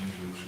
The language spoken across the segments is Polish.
usually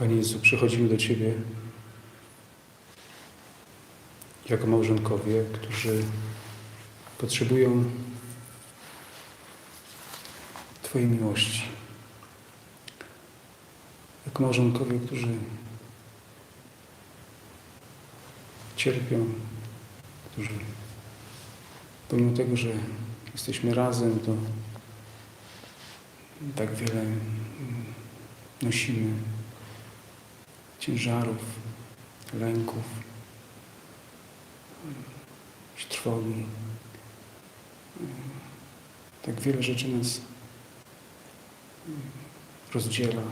Panie Jezu, przychodzimy do Ciebie jako małżonkowie, którzy potrzebują Twojej miłości. Jako małżonkowie, którzy cierpią, którzy Pomimo tego, że jesteśmy razem, to tak wiele nosimy ciężarów, lęków, trwogi. Tak wiele rzeczy nas rozdziela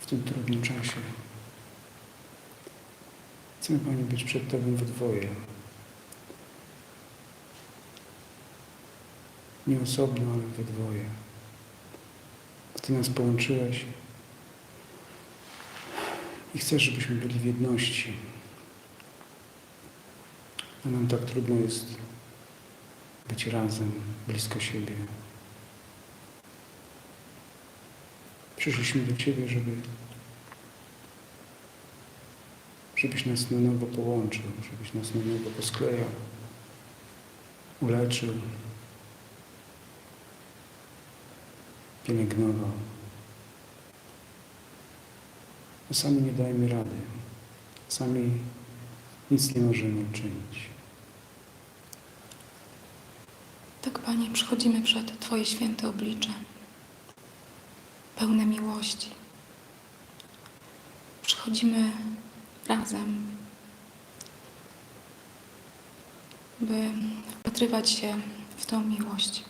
w tym trudnym czasie. Chcemy, Pani, być przed Tobą we dwoje. Nie osobno, ale we dwoje. Ty nas połączyłeś i chcesz, żebyśmy byli w jedności. A nam tak trudno jest być razem, blisko siebie. Przyszliśmy do Ciebie, żeby żebyś nas na nowo połączył, żebyś nas na nowo posklejał, uleczył, pielęgnował. A sami nie dajemy rady. Sami nic nie możemy uczynić. Tak, Panie, przychodzimy przed Twoje święte oblicze, pełne miłości. Przychodzimy razem, by wpatrywać się w tą miłość,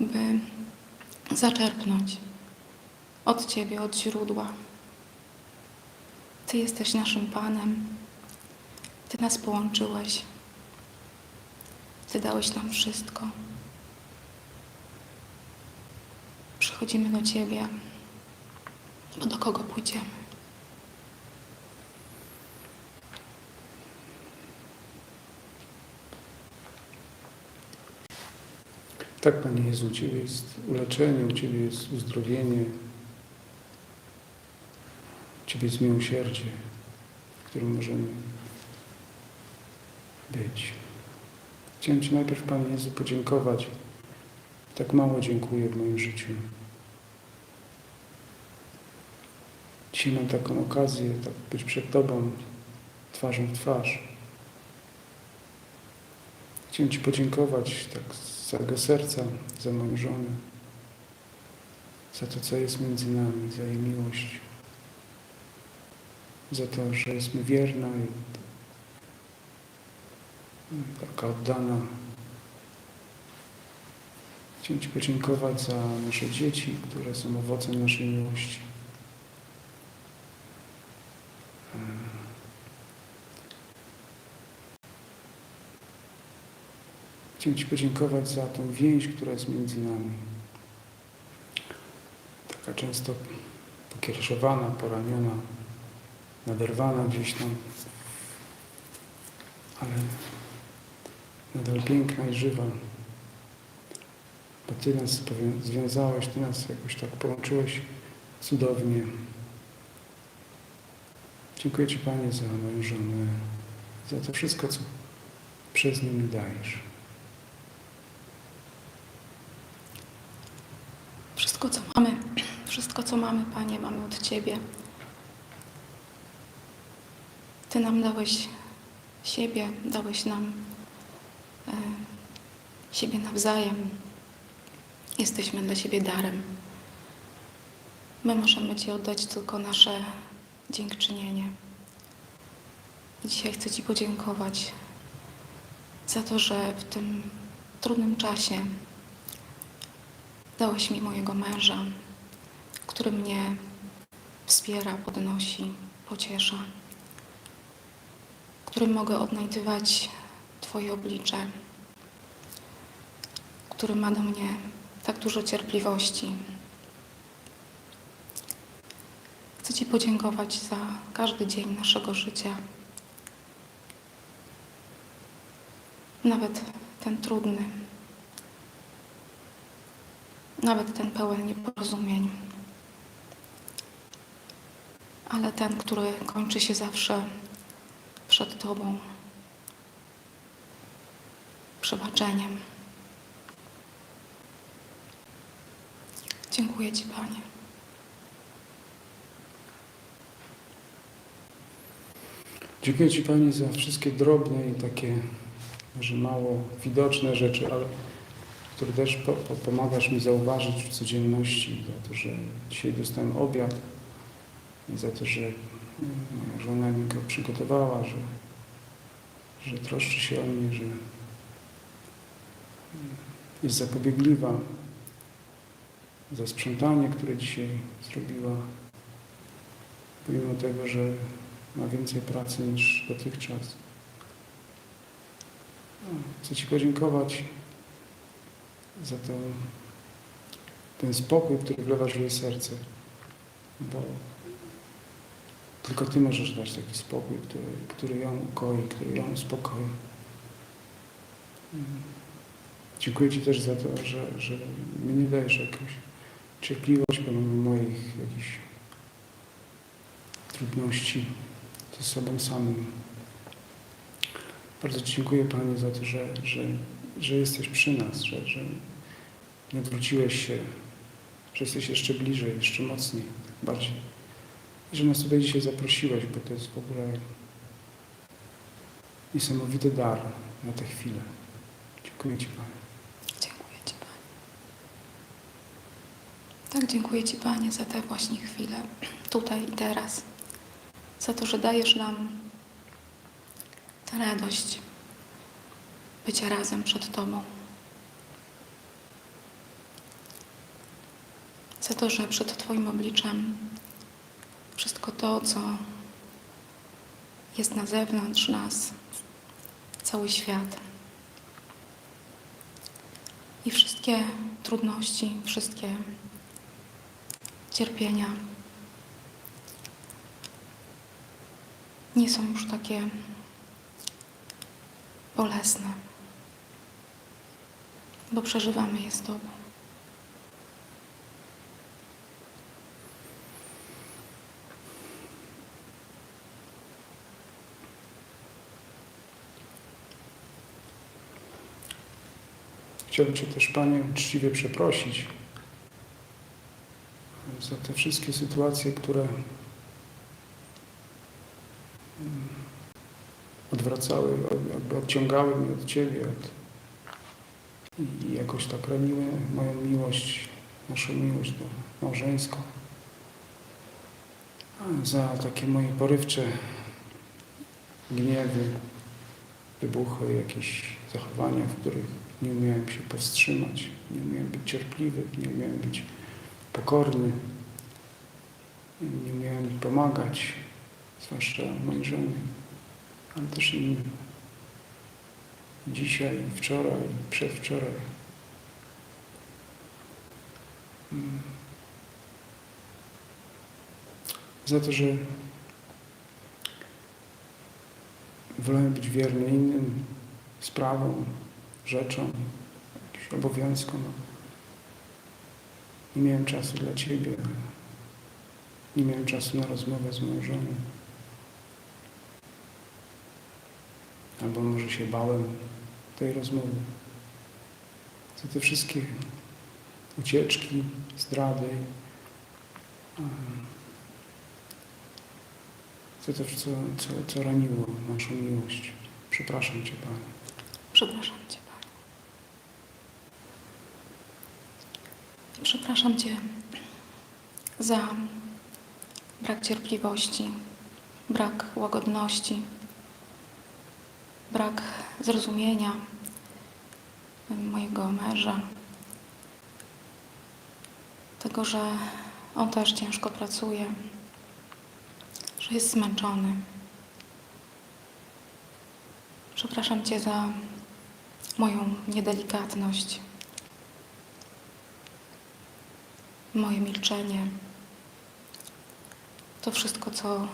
by zaczerpnąć od Ciebie, od źródła. Ty jesteś naszym Panem, Ty nas połączyłeś. Ty dałeś nam wszystko. Przychodzimy do Ciebie, bo do kogo pójdziemy? Tak, Panie Jezu, u Ciebie jest uleczenie, u Ciebie jest uzdrowienie, Ciebie jest miłosierdzie, w którym możemy być. Chciałem Ci najpierw, Panie Jezu, podziękować. Tak mało dziękuję w moim życiu. Dzisiaj mam taką okazję, tak być przed Tobą, twarzą w twarz. Chciałem Ci podziękować tak z całego serca za moją żonę, za to, co jest między nami, za jej miłość, za to, że jest mi wierna i taka oddana. Chciałem Ci podziękować za nasze dzieci, które są owocem naszej miłości. Chciałem Ci podziękować za tą więź, która jest między nami. Taka często pokiereszowana, poraniona, naderwana gdzieś tam, ale nadal piękna i żywa. Bo Ty nas związałeś, Ty nas jakoś tak połączyłeś cudownie. Dziękuję Ci Panie za moją żonę, za to wszystko, co przez nią mi dajesz. Wszystko, co mamy, wszystko, co mamy, Panie, mamy od Ciebie. Ty nam dałeś siebie, dałeś nam e, siebie nawzajem. Jesteśmy dla siebie darem. My możemy Ci oddać tylko nasze dziękczynienie. Dzisiaj chcę Ci podziękować za to, że w tym trudnym czasie Dałeś mi mojego męża, który mnie wspiera, podnosi, pociesza, którym mogę odnajdywać Twoje oblicze, który ma do mnie tak dużo cierpliwości. Chcę Ci podziękować za każdy dzień naszego życia, nawet ten trudny nawet ten pełen nieporozumień. Ale ten, który kończy się zawsze przed Tobą przebaczeniem. Dziękuję Ci, Panie. Dziękuję Ci Pani za wszystkie drobne i takie może mało widoczne rzeczy, ale które też po, po, pomagasz mi zauważyć w codzienności, za to, że dzisiaj dostałem obiad i za to, że żona mi go przygotowała, że, że troszczy się o mnie, że jest zapobiegliwa za sprzątanie, które dzisiaj zrobiła, pomimo tego, że ma więcej pracy niż dotychczas. No, Chcę Ci podziękować za to, ten spokój, który wlewasz w jej serce, bo tylko Ty możesz dać taki spokój, który, który ją ukoi, który ją uspokoi. Mm. Dziękuję Ci też za to, że, że mi nie dajesz jakąś cierpliwość pomimo moich jakichś trudności ze sobą samym. Bardzo dziękuję Panie za to, że, że, że jesteś przy nas, że, że nie odwróciłeś się, że jesteś jeszcze bliżej, jeszcze mocniej, bardziej. Że nas tutaj dzisiaj zaprosiłeś, bo to jest w ogóle niesamowity dar na tę chwilę. Dziękuję Ci Panie. Dziękuję Ci, Panie. Tak, dziękuję Ci, Panie, za te właśnie chwile, tutaj i teraz. Za to, że dajesz nam tę radość bycia razem przed Tobą. Za to, że przed Twoim obliczem wszystko to, co jest na zewnątrz nas, cały świat, i wszystkie trudności, wszystkie cierpienia nie są już takie bolesne, bo przeżywamy je z Tobą. Chciałbym Cię też, Panie, uczciwie przeprosić za te wszystkie sytuacje, które mm, odwracały, od- jakby odciągały mnie od Ciebie od, i jakoś tak raniły moją miłość, naszą miłość do małżeńską. Za takie moje porywcze gniewy, wybuchy, jakieś zachowania, w których nie umiałem się powstrzymać, nie umiałem być cierpliwy, nie umiałem być pokorny, nie umiałem pomagać, zwłaszcza mojej żonie, ale też innym. Dzisiaj, wczoraj, przedwczoraj. Mm. Za to, że wolałem być wierny innym sprawom, rzeczom, jakimś obowiązkom. Nie miałem czasu dla Ciebie. Nie miałem czasu na rozmowę z moją żoną. Albo może się bałem tej rozmowy. Za te wszystkie ucieczki, zdrady, to, co, co, co raniło naszą miłość. Przepraszam Cię, Panie. Przepraszam Cię, Panie. Przepraszam Cię za brak cierpliwości, brak łagodności, brak zrozumienia mojego męża, tego, że on też ciężko pracuje, że jest zmęczony. Przepraszam Cię za moją niedelikatność, moje milczenie, to wszystko, co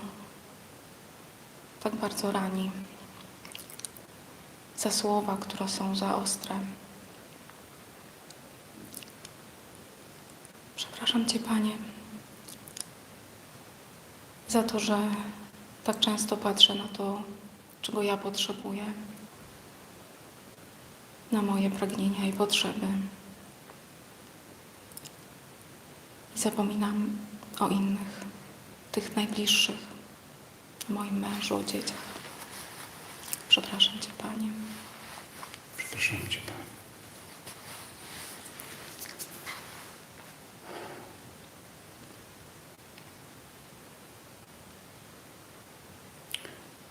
tak bardzo rani, za słowa, które są za ostre. Przepraszam Cię, Panie, za to, że tak często patrzę na to, czego ja potrzebuję na moje pragnienia i potrzeby. I zapominam o innych, tych najbliższych, o moim mężu, o dzieciach. Przepraszam Cię, Panie. Przepraszam Cię, Panie.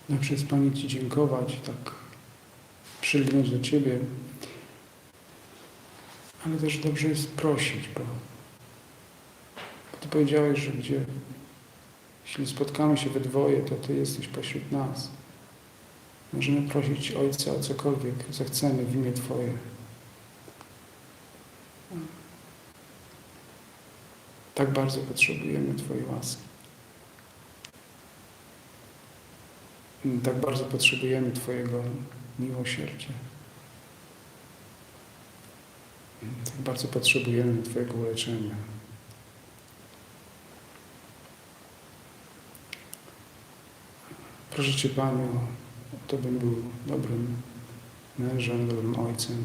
Dobrze jest Pani Ci dziękować, tak przylgnąć do Ciebie, ale też dobrze jest prosić, bo, Ty powiedziałeś, że gdzie, jeśli spotkamy się we dwoje, to Ty jesteś pośród nas. Możemy prosić Ojca o cokolwiek zechcemy w imię Twoje. Tak bardzo potrzebujemy Twojej łaski. Tak bardzo potrzebujemy Twojego miłosierdzia. Bardzo potrzebujemy Twojego uleczenia. Proszę Cię, Panie, to bym był dobrym mężem, dobrym ojcem,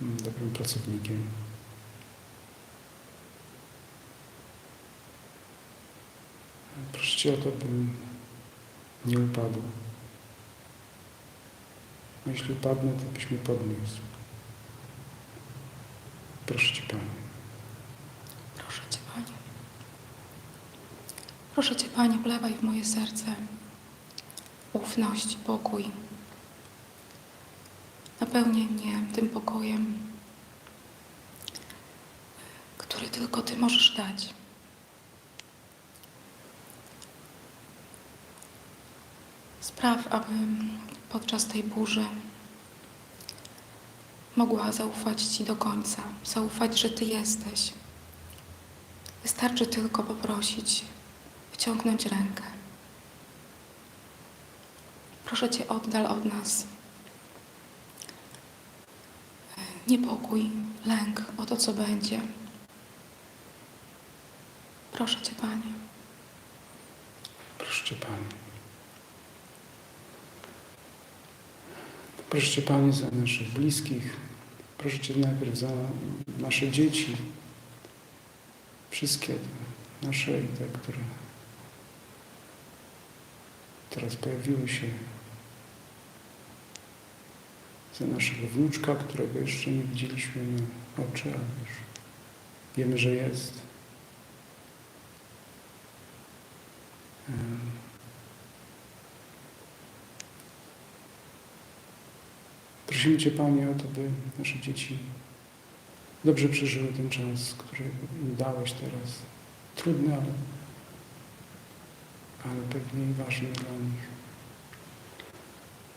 dobrym pracownikiem. Proszę Cię o to, bym nie upadł. Jeśli upadnę, to byś mnie podniósł. Proszę Cię, Panie. Proszę Cię, Panie. Proszę Cię, Panie, wlewaj w moje serce ufność, pokój. Napełnij mnie tym pokojem, który tylko Ty możesz dać. Spraw, abym podczas tej burzy mogła zaufać Ci do końca, zaufać, że Ty jesteś. Wystarczy tylko poprosić, wyciągnąć rękę. Proszę Cię, oddal od nas niepokój, lęk o to, co będzie. Proszę Cię, Panie. Proszę Cię, Panie. Proszę Cię, Panie, za naszych bliskich. Proszę Cię najpierw za nasze dzieci. Wszystkie nasze i te, które teraz pojawiły się. Za naszego wnuczka, którego jeszcze nie widzieliśmy na oczy, ale już wiemy, że jest. Em, Prosimy Cię, Panie, o to, by nasze dzieci dobrze przeżyły ten czas, który im dałeś teraz. Trudny, ale, ale pewnie i ważny dla nich.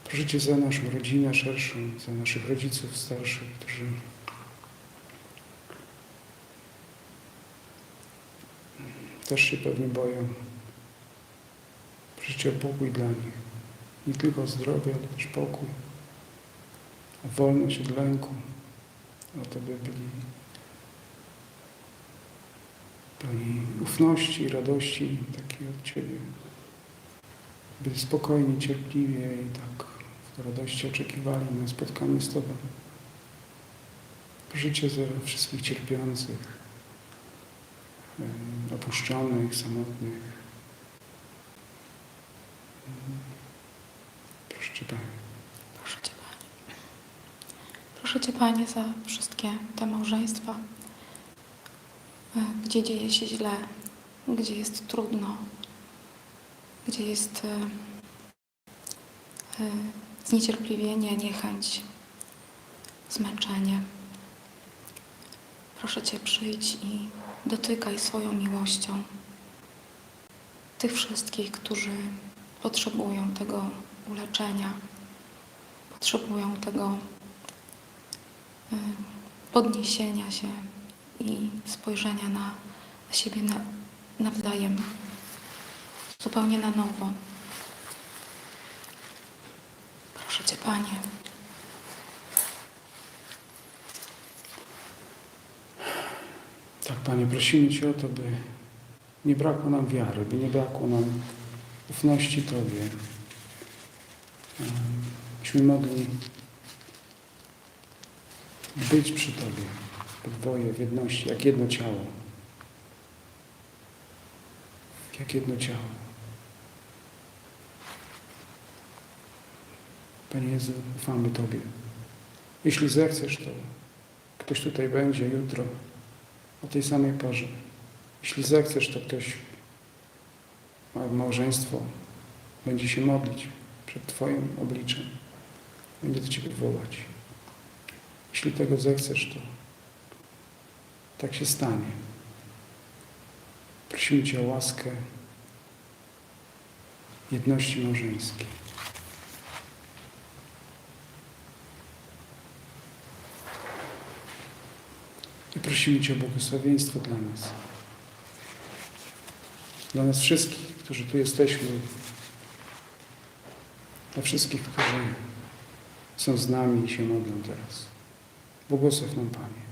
Proszę Cię za naszą rodzinę szerszą, za naszych rodziców starszych, którzy też się pewnie boją. Proszę Cię o pokój dla nich. Nie tylko zdrowie, ale też pokój wolność od lęku, o to, by byli pełni ufności radości takiej od Ciebie. By spokojnie, cierpliwie i tak w radości oczekiwali na spotkanie z Tobą. Cię za wszystkich cierpiących, opuszczonych, samotnych. Proszę Cię, Panie. Proszę Cię, Panie. Za wszystkie te małżeństwa, e, gdzie dzieje się źle, gdzie jest trudno, gdzie jest e, e, zniecierpliwienie, niechęć, zmęczenie. Proszę Cię, przyjdź i dotykaj swoją miłością tych wszystkich, którzy potrzebują tego uleczenia, potrzebują tego y, podniesienia się i spojrzenia na, siebie na, nawzajem zupełnie na nowo. Proszę Cię, Panie. Tak, Panie, prosimy Cię o to, by nie brakło nam wiary, by nie brakło nam ufności Tobie. Byśmy mogli być przy Tobie w dwoje, w jedności, jak jedno ciało. Jak jedno ciało. Panie Jezu, ufamy Tobie. Jeśli zechcesz, to ktoś tutaj będzie jutro o tej samej porze. Jeśli zechcesz, to ktoś, ma małżeństwo, będzie się modlić przed Twoim obliczem. Będzie do Ciebie wołać. Jeśli tego zechcesz, to tak się stanie. Prosimy Cię o łaskę jedności małżeńskiej. I prosimy Cię o błogosławieństwo dla nas. Dla nas wszystkich, którzy tu jesteśmy. Dla wszystkich, którzy są z nami i się modlą teraz. Błogosław nam, Panie.